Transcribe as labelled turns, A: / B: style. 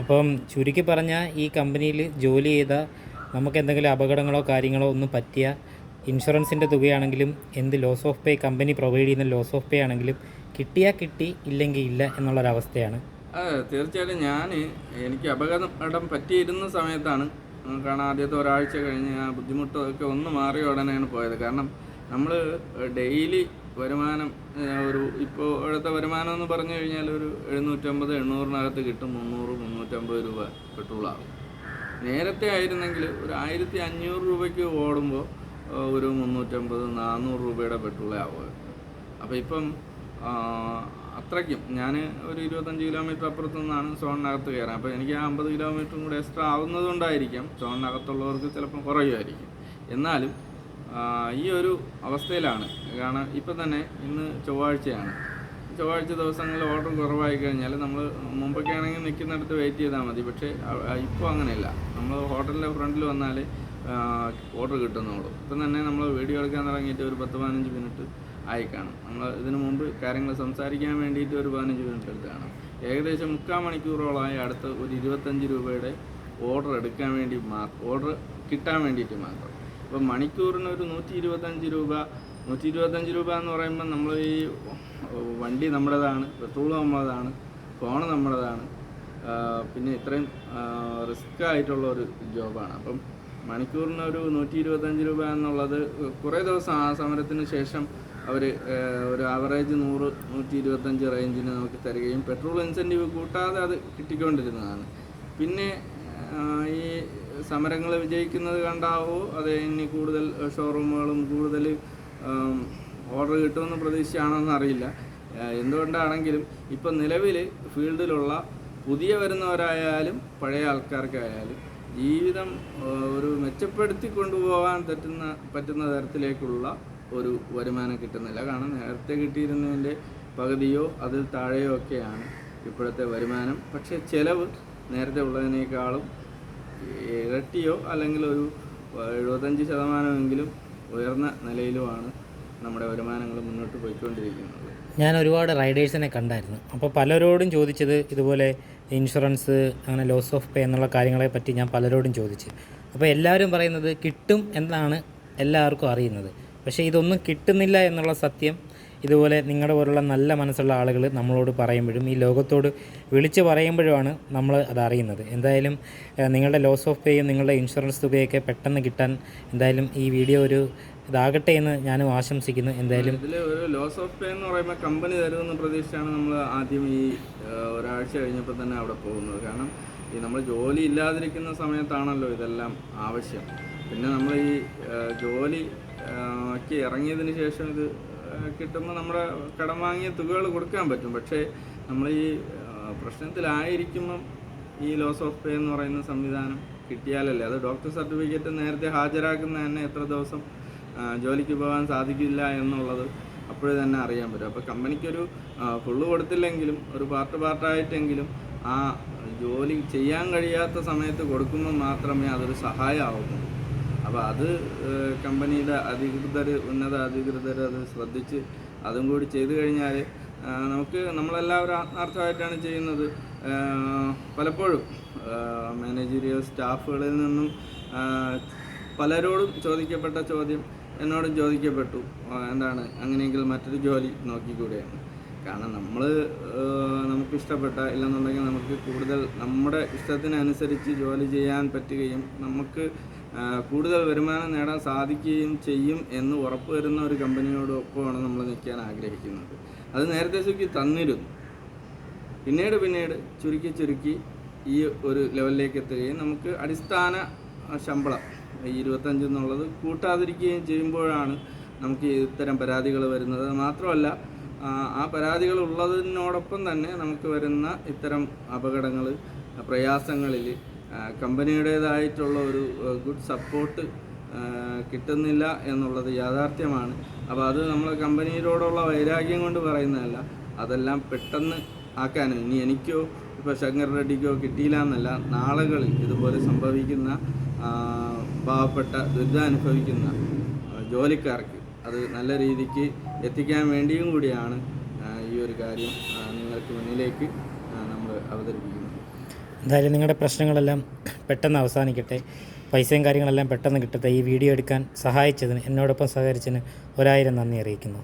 A: അപ്പം ചുരുക്കി പറഞ്ഞാൽ ഈ കമ്പനിയിൽ ജോലി ചെയ്ത നമുക്ക് എന്തെങ്കിലും അപകടങ്ങളോ കാര്യങ്ങളോ ഒന്നും പറ്റിയ ഇൻഷുറൻസിന്റെ തുകയാണെങ്കിലും എന്ത് loss of pay company provide ചെയ്യുന്ന ലോസ് ഓഫ് പേ ആണെങ്കിലും കിട്ടിയാൽ കിട്ടി ഇല്ലെങ്കിൽ ഇല്ല എന്നുള്ളൊരവസ്ഥയാണ്.
B: അതെ തീർച്ചയായിട്ടും ഞാൻ എനിക്ക് അപകടം പറ്റിയിരുന്ന സമയത്താണ് കാരണം ആദ്യത്തെ ഒരാഴ്ച കഴിഞ്ഞ് ആ ബുദ്ധിമുട്ടൊക്കെ ഒന്ന് മാറിയ ഉടനെയാണ് പോയത്. കാരണം നമ്മൾ ഡെയിലി വരുമാനം ഒരു ഇപ്പോൾ ഇപ്പോഴത്തെ വരുമാനം എന്ന് പറഞ്ഞു കഴിഞ്ഞാൽ ഒരു എഴുന്നൂറ്റമ്പത് എണ്ണൂറിനകത്ത് കിട്ടും മുന്നൂറ് മുന്നൂറ്റമ്പത് രൂപ പെട്രോളാകും നേരത്തെ ആയിരുന്നെങ്കിൽ ഒരു ആയിരത്തി അഞ്ഞൂറ് രൂപയ്ക്ക് ഓടുമ്പോൾ ഒരു മുന്നൂറ്റമ്പത് നാനൂറ് രൂപയുടെ പെട്രോളേ ആവുമായിരുന്നു അപ്പോൾ ഇപ്പം അത്രയ്ക്കും. ഞാൻ ഒരു ഇരുപത്തഞ്ച് കിലോമീറ്റർ അപ്പുറത്തു നിന്നാണ് സോണിനകത്ത് കയറാൻ. അപ്പോൾ എനിക്ക് ആ അമ്പത് കിലോമീറ്ററും കൂടെ എക്സ്ട്രാ ആവുന്നതുകൊണ്ടായിരിക്കാം സോണിനകത്തുള്ളവർക്ക് ചിലപ്പം കുറയുമായിരിക്കും. എന്നാലും ഈ ഒരു അവസ്ഥയിലാണ്. കാരണം ഇപ്പം തന്നെ ഇന്ന് ചൊവ്വാഴ്ചയാണ്. ചൊവ്വാഴ്ച ദിവസങ്ങളിൽ ഓർഡർ കുറവായി കഴിഞ്ഞാൽ നമ്മൾ മുമ്പൊക്കെ ആണെങ്കിൽ നിൽക്കുന്നിടത്ത് വെയിറ്റ് ചെയ്താൽ മതി. പക്ഷേ ഇപ്പോൾ അങ്ങനെയല്ല. നമ്മൾ ഹോട്ടലിന്റെ ഫ്രണ്ടിൽ വന്നാൽ ഓർഡർ കിട്ടുന്നുള്ളൂ. ഇപ്പം തന്നെ നമ്മൾ വീഡിയോ എടുക്കാൻ തുടങ്ങിയിട്ട് ഒരു പത്ത് പതിനഞ്ച് മിനിറ്റ് ആയി കാണും. നമ്മൾ ഇതിനു മുമ്പ് കാര്യങ്ങൾ സംസാരിക്കാൻ വേണ്ടിയിട്ട് ഒരു പതിനഞ്ച് മിനിറ്റ് എടുത്ത് കാണും ഏകദേശം മുക്കാൽ മണിക്കൂറോളമായി അടുത്ത് ഒരു ഇരുപത്തഞ്ച് രൂപയുടെ ഓർഡർ എടുക്കാൻ വേണ്ടി മാത്രം ഓർഡർ കിട്ടാൻ വേണ്ടിയിട്ട് മാത്രം. ഇപ്പം മണിക്കൂറിന് ഒരു നൂറ്റി ഇരുപത്തഞ്ച് രൂപ. നൂറ്റി ഇരുപത്തഞ്ച് രൂപ എന്ന് പറയുമ്പോൾ നമ്മൾ ഈ വണ്ടി നമ്മുടേതാണ് പെട്രോൾ നമ്മളതാണ് ഫോൺ നമ്മുടേതാണ്. പിന്നെ ഇത്രയും റിസ്ക് ആയിട്ടുള്ള ഒരു ജോബാണ്. അപ്പം മണിക്കൂറിന് ഒരു നൂറ്റി ഇരുപത്തഞ്ച് രൂപ എന്നുള്ളത് കുറേ ദിവസം ആ സമരത്തിന് ശേഷം അവർ ഒരു ആവറേജ് നൂറ് നൂറ്റി ഇരുപത്തഞ്ച് റേഞ്ചിന് നമുക്ക് തരികയും പെട്രോൾ ഇൻസെന്റീവ് കൂട്ടാതെ അത് കിട്ടിക്കൊണ്ടിരുന്നതാണ്. പിന്നെ ഈ സമരങ്ങൾ വിജയിക്കുന്നത് കണ്ടാവോ? അത് ഇനി കൂടുതൽ ഷോറൂമുകളും കൂടുതൽ ഓർഡർ കിട്ടുമെന്ന് പ്രതീക്ഷയാണോന്ന് അറിയില്ല. എന്തുകൊണ്ടാണെങ്കിലും ഇപ്പം നിലവിൽ ഫീൽഡിലുള്ള പുതിയ വരുന്നവരായാലും പഴയ ആൾക്കാർക്കായാലും ജീവിതം ഒരു മെച്ചപ്പെടുത്തി കൊണ്ടുപോകാൻ പറ്റുന്ന പറ്റുന്ന തരത്തിലേക്കുള്ള ഒരു വരുമാനം കിട്ടുന്നില്ല. കാരണം നേരത്തെ കിട്ടിയിരുന്നതിന്റെ പകുതിയോ അതിൽ താഴെയോ ഒക്കെയാണ് ഇപ്പോഴത്തെ വരുമാനം. പക്ഷേ ചിലവ് നേരത്തെ ഉള്ളതിനേക്കാളും ഇരട്ടിയോ അല്ലെങ്കിൽ ഒരു എഴുപത്തഞ്ച് ശതമാനമെങ്കിലും ഉയർന്ന നിലയിലുമാണ് നമ്മുടെ വരുമാനങ്ങൾ മുന്നോട്ട് പോയിക്കൊണ്ടിരിക്കുന്നത്.
A: ഞാൻ ഒരുപാട് റൈഡേഴ്സിനെ കണ്ടായിരുന്നു. അപ്പോൾ പലരോടും ചോദിച്ചത് ഇതുപോലെ ഇൻഷുറൻസ് അങ്ങനെ ലോസ് ഓഫ് പേ എന്നുള്ള കാര്യങ്ങളെ പറ്റി ഞാൻ പലരോടും ചോദിച്ചു. അപ്പോൾ എല്ലാവരും പറയുന്നത് കിട്ടും എന്നാണ് എല്ലാവർക്കും അറിയുന്നത്. പക്ഷേ ഇതൊന്നും കിട്ടുന്നില്ല എന്നുള്ള സത്യം ഇതുപോലെ നിങ്ങളുടെ പോലുള്ള നല്ല മനസ്സുള്ള ആളുകൾ നമ്മളോട് പറയുമ്പോഴും ഈ ലോകത്തോട് വിളിച്ച് പറയുമ്പോഴുമാണ് നമ്മൾ അതറിയുന്നത് എന്തായാലും നിങ്ങളുടെ ലോസ് ഓഫ് പേയും നിങ്ങളുടെ ഇൻഷുറൻസ് തുകയൊക്കെ പെട്ടെന്ന് കിട്ടാൻ എന്തായാലും ഈ വീഡിയോ ഒരു ഇതാകട്ടെ എന്ന് ഞാനും ആശംസിക്കുന്നു. എന്തായാലും
B: ഇതിൽ ഒരു ലോസ് ഓഫ് പേ എന്ന് പറയുമ്പോൾ കമ്പനി തരുമെന്ന് പ്രതീക്ഷിച്ചാണ് നമ്മൾ ആദ്യം ഈ ഒരാഴ്ച കഴിഞ്ഞപ്പോൾ തന്നെ അവിടെ പോകുന്നത്. കാരണം ഈ നമ്മൾ ജോലി ഇല്ലാതിരിക്കുന്ന സമയത്താണല്ലോ ഇതെല്ലാം ആവശ്യം. പിന്നെ നമ്മൾ ഈ ആ, ജോലി ഒക്കെ ഇറങ്ങിയതിന് ശേഷം ഇത് കിട്ടുമ്പോൾ നമ്മുടെ കടം വാങ്ങിയ തുകകൾ കൊടുക്കാൻ പറ്റും. പക്ഷേ നമ്മൾ ഈ പ്രശ്നത്തിലായിരിക്കുമ്പം ഈ ലോസ് ഓഫ് പേ എന്ന് പറയുന്ന സംവിധാനം കിട്ടിയാലല്ലേ? അത് ഡോക്ടർ സർട്ടിഫിക്കറ്റ് നേരത്തെ ഹാജരാക്കുന്ന തന്നെ എത്ര ദിവസം ജോലിക്ക് പോകാൻ സാധിക്കില്ല എന്നുള്ളത് അപ്പോഴേ തന്നെ അറിയാൻ പറ്റും. അപ്പോൾ കമ്പനിക്കൊരു ഫുള്ള് കൊടുത്തില്ലെങ്കിലും ഒരു പാർട്ട് പാർട്ടായിട്ടെങ്കിലും ആ ജോലി ചെയ്യാൻ കഴിയാത്ത സമയത്ത് കൊടുക്കുമ്പോൾ മാത്രമേ അതൊരു സഹായമാവുന്നുള്ളൂ അപ്പോൾ അത് കമ്പനിയുടെ അധികൃതർ ഉന്നത അധികൃതർ അത് ശ്രദ്ധിച്ച് അതും കൂടി ചെയ്തു കഴിഞ്ഞാൽ നമുക്ക് നമ്മളെല്ലാവരും ആത്മാർത്ഥമായിട്ടാണ് ചെയ്യുന്നത്. പലപ്പോഴും മാനേജീരിയൽ സ്റ്റാഫുകളിൽ നിന്നും പലരോടും ചോദിക്കപ്പെട്ട ചോദ്യം എന്നോടും ചോദിക്കപ്പെട്ടു. എന്താണ്? അങ്ങനെയെങ്കിൽ മറ്റൊരു ജോലി നോക്കിക്കൂടെയാണ് കാരണം നമ്മൾ നമുക്ക് ഇഷ്ടപ്പെട്ട ഇല്ലെന്നുണ്ടെങ്കിൽ നമുക്ക് കൂടുതൽ നമ്മുടെ ഇഷ്ടത്തിനനുസരിച്ച് ജോലി ചെയ്യാൻ പറ്റുകയും നമുക്ക് കൂടുതൽ വരുമാനം നേടാൻ സാധിക്കുകയും ചെയ്യും എന്ന് ഉറപ്പ് വരുന്ന ഒരു കമ്പനിയോടൊപ്പമാണ് നമ്മൾ നിൽക്കാൻ ആഗ്രഹിക്കുന്നത്. അത് നേരത്തെ ചുരുക്കി തന്നിരുന്നു. പിന്നീട് പിന്നീട് ചുരുക്കി ചുരുക്കി ഈ ഒരു ലെവലിലേക്ക് എത്തുകയും നമുക്ക് അടിസ്ഥാന ശമ്പളം ഈ ഇരുപത്തഞ്ച് എന്നുള്ളത് കൂട്ടാതിരിക്കുകയും ചെയ്യുമ്പോഴാണ് നമുക്ക് ഇത്തരം പരാതികൾ വരുന്നത്. മാത്രമല്ല ആ, പരാതികൾ ഉള്ളതിനോടൊപ്പം തന്നെ നമുക്ക് വരുന്ന ഇത്തരം അപകടങ്ങൾ പ്രയാസങ്ങളിൽ കമ്പനിയുടേതായിട്ടുള്ള ഒരു ഗുഡ് സപ്പോർട്ട് കിട്ടുന്നില്ല എന്നുള്ളത് യാഥാർത്ഥ്യമാണ്. അപ്പോൾ അത് നമ്മൾ കമ്പനിയിലോടുള്ള വൈരാഗ്യം കൊണ്ട് പറയുന്നതല്ല. അതെല്ലാം പെട്ടെന്ന് ആക്കാനും. ഇനി എനിക്കോ ഇപ്പോൾ ശങ്കർ റെഡ്ഡിക്കോ കിട്ടിയില്ല എന്നല്ല നാളുകളിൽ ഇതുപോലെ സംഭവിക്കുന്ന പാവപ്പെട്ട ദുരിതമനുഭവിക്കുന്ന ആ, ജോലിക്കാർക്ക് അത് നല്ല രീതിക്ക് എത്തിക്കാൻ വേണ്ടിയും കൂടിയാണ് ഈ ഒരു കാര്യം നിങ്ങൾക്ക് മുന്നിലേക്ക് നമ്മൾ അവതരിപ്പിക്കുന്നത്.
A: എന്തായാലും നിങ്ങളുടെ പ്രശ്നങ്ങളെല്ലാം പെട്ടെന്ന് അവസാനിക്കട്ടെ. പൈസയും കാര്യങ്ങളെല്ലാം പെട്ടെന്ന് കിട്ടട്ടെ. ഈ വീഡിയോ എടുക്കാൻ സഹായിച്ചതിന് എന്നോടൊപ്പം സഹകരിച്ചതിന് ഒരായിരം നന്ദി അറിയിക്കുന്നു.